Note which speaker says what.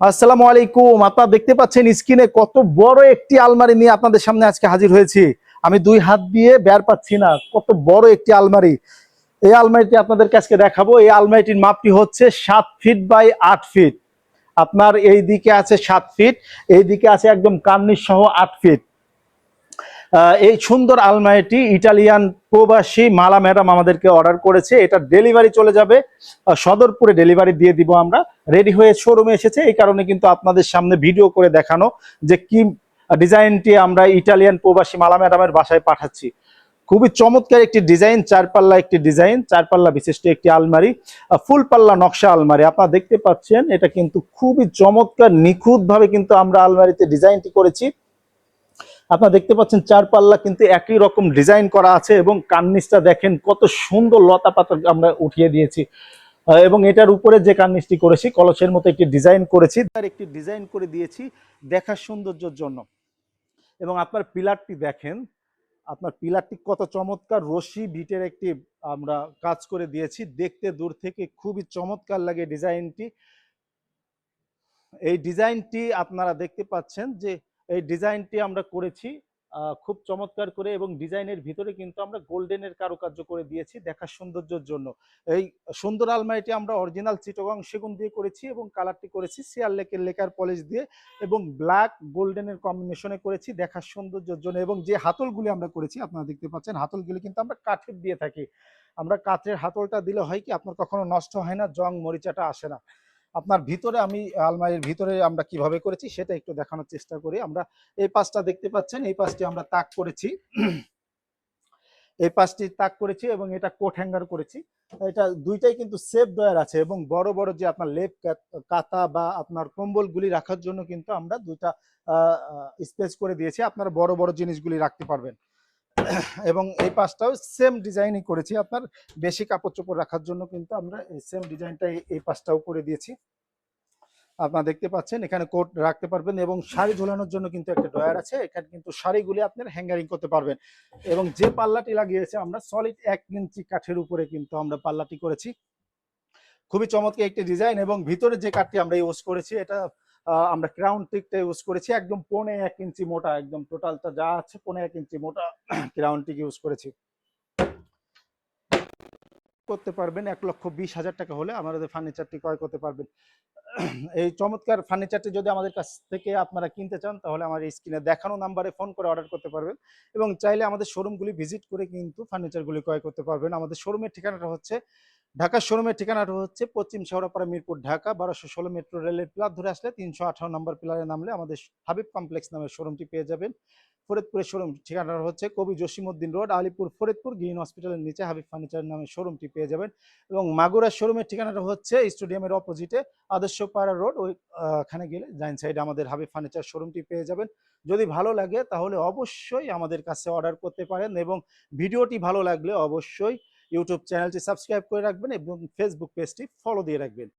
Speaker 1: আসসালামু আলাইকুম। আপনারা দেখতে পাচ্ছেন স্ক্রিনে কত বড় একটি আলমারি নিয়ে আপনাদের সামনে আজকে হাজির হয়েছি। আমি দুই হাত দিয়ে বের পাচ্ছি না, কত বড় একটি আলমারি। এই আলমারিটি আপনাদের কাছে দেখাবো। এই আলমারিটির মাপটি হচ্ছে সাত ফিট বাই আট ফিট। আপনার এই দিকে আছে সাত ফিট এই দিকে আছে একদম কার্নিশ সহ আট ফিট। এই সুন্দর আলমারিটি ইটালিয়ান প্রবাসী মালা ম্যাডাম আমাদেরকে অর্ডার করেছে। এটা ডেলিভারি চলে যাবে। সদরপুরে ডেলিভারি দিয়ে দিব আমরা। রেডি হয়ে শোরুমে এসেছে। এই কারণে কিন্তু আপনাদের সামনে ভিডিও করে দেখানো যে কি ডিজাইনটি আমরা ইটালিয়ান প্রবাসী মালা ম্যাডামের বাসায় পাঠাচ্ছি। খুবই চমৎকার একটি ডিজাইন চার পাল্লা একটি ডিজাইন চার পাল্লা বিশিষ্ট একটি আলমারি ফুল পাল্লা নকশা আলমারি। আপনারা দেখতে পাচ্ছেন, এটা কিন্তু খুবই চমৎকার নিখুঁত ভাবে কিন্তু আমরা আলমারিতে ডিজাইনটি করেছি। আপনারা দেখতে পাচ্ছেন চার পাল্লা কিন্তু একই রকম ডিজাইন করা আছে এবং কার্নিসটা দেখেন কত সুন্দর লতা পাতা আমরা উঠিয়ে দিয়েছি। এবং এটার উপরে যে কার্নিসটি করেছি, কলসের মতো একটি ডিজাইন করেছি। তার একটি ডিজাইন করে দিয়েছি দেখার সৌন্দর্যের জন্য। এবং আপনার পিলারটি দেখেন, আপনার পিলারটি কত চমৎকার রশি বিটের একটি আমরা কাজ করে দিয়েছি। দেখতে দূর থেকে খুবই চমৎকার লাগে ডিজাইনটি। এই ডিজাইনটি আপনারা দেখতে পাচ্ছেন যে এই ডিজাইনটি আমরা করেছি খুব চমৎকার করে এবং ডিজাইনের ভিতরে কিন্তু আমরা গোল্ডেনের কারুকার্য করে দিয়েছি দেখার সৌন্দর্যের জন্য। এই সুন্দর আলমারিটি আমরা অরিজিনাল চিটগং সেগুন দিয়ে করেছি এবং কালারটি করেছি সিয়ার লেকের লেকার পলিশ দিয়ে এবং ব্ল্যাক গোল্ডেনের কম্বিনেশনে করেছি দেখার সৌন্দর্যের জন্য এবং যে হাতলগুলি আমরা করেছি আপনারা দেখতে পাচ্ছেন হাতলগুলি কিন্তু আমরা কাঠের দিয়ে থাকি। আমরা কাঠের হাতলটা দিলে হয় কি আপনার কখনো নষ্ট হয় না, জং মরিচাটা আসে না। আপনার ভিতরে আমি আলমারির ভিতরে আমরা কীভাবে করেছি সেটা একটু দেখানোর চেষ্টা করি। আমরা এই পাশটা দেখতে পাচ্ছেন, এই পাশটি আমরা তাক করেছি। এই পাশটি তাক করেছি এবং এটা কোট হ্যাঙ্গার করেছি। এটা দুইটাই কিন্তু সেফ ডয়ার আছে এবং বড় বড় যে আপনার লেপ কাতা বা আপনার কম্বলগুলি রাখার জন্য কিন্তু আমরা দুইটা স্পেস করে দিয়েছি। আপনারা বড় বড় জিনিসগুলি রাখতে পারবেন। এবং এই পাশটাও সেম ডিজাইনই করেছি। আপনার বেশি কাপড় চোপড় রাখার জন্য কিন্তু আমরা এই সেম ডিজাইনটা এই পাশটাও করে দিয়েছি। আপনারা দেখতে পাচ্ছেন, এখানে কোট রাখতে পারবেন এবং শাড়ি ঝোলানোর জন্য কিন্তু একটা ডয়ার আছে। এখানে কিন্তু শাড়িগুলি আপনার হ্যাঙ্গারিং করতে পারবেন। এবং যে পাল্লাটি লাগিয়েছে, আমরা সলিড এক ইঞ্চি কাঠের উপরে কিন্তু আমরা পাল্লাটি করেছি। খুবই চমৎকার একটি ডিজাইন এবং ভিতরে যে কাঠটি আমরা ইউজ করেছি, এটা আমরা ক্রাউন টিকটা ইউজ করেছি, একদম পনে এক ইঞ্চি মোটা, একদম টোটালটা যা আছে পনে এক ইঞ্চি মোটা ক্রাউন টিক ইউজ করেছি। করতে পারবেন এক লক্ষ বিশ হাজার টাকা হলে আমাদের ফার্নিচারটি ক্রয় করতে পারবেন। এই চমৎকার ফার্নিচারটি যদি আমাদের কাছ থেকে আপনারা কিনতে চান, তাহলে আমার স্ক্রিনে দেখানো নাম্বারে ফোন করে অর্ডার করতে পারবেন এবং চাইলে আমাদের শোরুমগুলি ভিজিট করে কিন্তু ফার্নিচারগুলি ক্রয় করতে পারবেন। আমাদের শোরুমের ঠিকানাটা হচ্ছে ঢাকার শোরুমের ঠিকানাটা হচ্ছে পশ্চিম শেওড়াপাড়া মিরপুর ঢাকা বারোশো ষোলো মেট্রো রেলের পিলার ধরে আসলে তিনশো আঠারো নম্বর পিলারে নামলে আমাদের হাবিব কমপ্লেক্স নামের শোরুমটি পেয়ে যাবেন। ফরিদপুরের শোরুম ঠিকানাটা হচ্ছে কবি জসিমউদ্দিন রোড আলিপুর ফরিদপুর গ্রিন হসপিটালের নিচে হাবিব ফার্নিচার নামে শোরুমটি পেয়ে যাবেন। এবং মাগুরার শোরুমের ঠিকানাটা হচ্ছে স্টেডিয়ামের অপোজিটে আদর্শ পাড়া রোড ওই আহ, ওখানে গেলে ডাইন সাইডে আমাদের হাবিব ফার্নিচার শোরুমটি পেয়ে যাবেন। যদি ভালো লাগে তাহলে অবশ্যই আমাদের কাছে অর্ডার করতে পারেন এবং ভিডিওটি ভালো লাগলে অবশ্যই ইউটিউব চ্যানেলটি সাবস্ক্রাইব করে রাখবেন এবং ফেসবুক পেজটি ফলো দিয়ে রাখবেন।